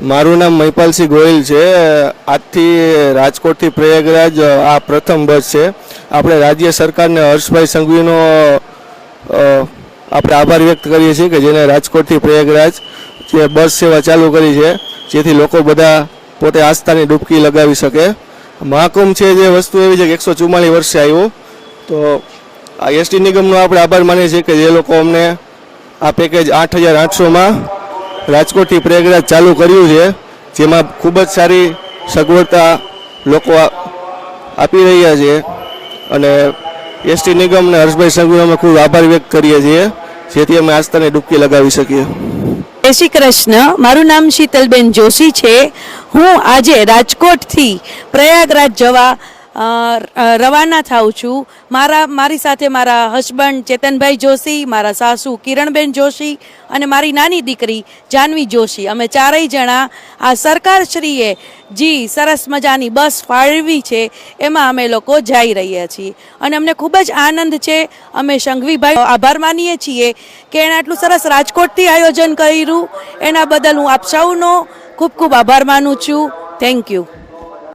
મારું નામ મહિપાલસિંહ ગોહિલ છે. આજથી રાજકોટથી પ્રયાગરાજ આ પ્રથમ બસ છે. આપણે રાજ્ય સરકારને હર્ષભાઈ સંઘવીનો આપણે આભાર વ્યક્ત કરીએ છીએ કે જેને રાજકોટથી પ્રયાગરાજ જે બસ સેવા ચાલુ કરી છે, જેથી લોકો બધા પોતે આસ્થાની ડૂબકી લગાવી શકે. મહાકુંભ છે જે વસ્તુ એવી છે કે એકસો ચુમ્માલીસ વર્ષે આવ્યો. તો આ એસટી નિગમનો આપણે આભાર માનીએ છીએ કે જે લોકો અમને આ પેકેજ આઠ હજાર આઠસોમાં રાજકોટથી પ્રયાગરાજ ચાલુ કર્યું છે, જેમાં ખૂબ જ સારી સગવડતા લોકો આપી રહ્યા છે. અને એસટી નિગમ અને હર્ષભાઈ સંઘવીનો ખૂબ આભાર વ્યક્ત કરીએ છીએ, જેથી અમે આસ્થાને ડૂબકી લગાવી શકીએ. જય શ્રી કૃષ્ણ. મારું નામ શીતલબેન જોશી છે. હું આજે રાજકોટથી પ્રયાગરાજ જવા રવાના થાઉં છું. મારા, મારી સાથે મારા હસબન્ડ ચેતનભાઈ જોશી, મારા સાસુ કિરણબેન જોશી અને મારી નાની દીકરી જાનવી જોશી. અમે ચારેય જણા આ સરકારશ્રીએ જી સરસ મજાની બસ ફાળવી છે, એમાં અમે લોકો જઈ રહ્યા છીએ. અને અમને ખૂબ જ આનંદ છે. અમે સંઘવીભાઈ આભાર માનીએ છીએ કે એણે આટલું સરસ રાજકોટથી આયોજન કર્યું. એના બદલ હું આપ સૌનો ખૂબ ખૂબ આભાર માનું છું. Thank you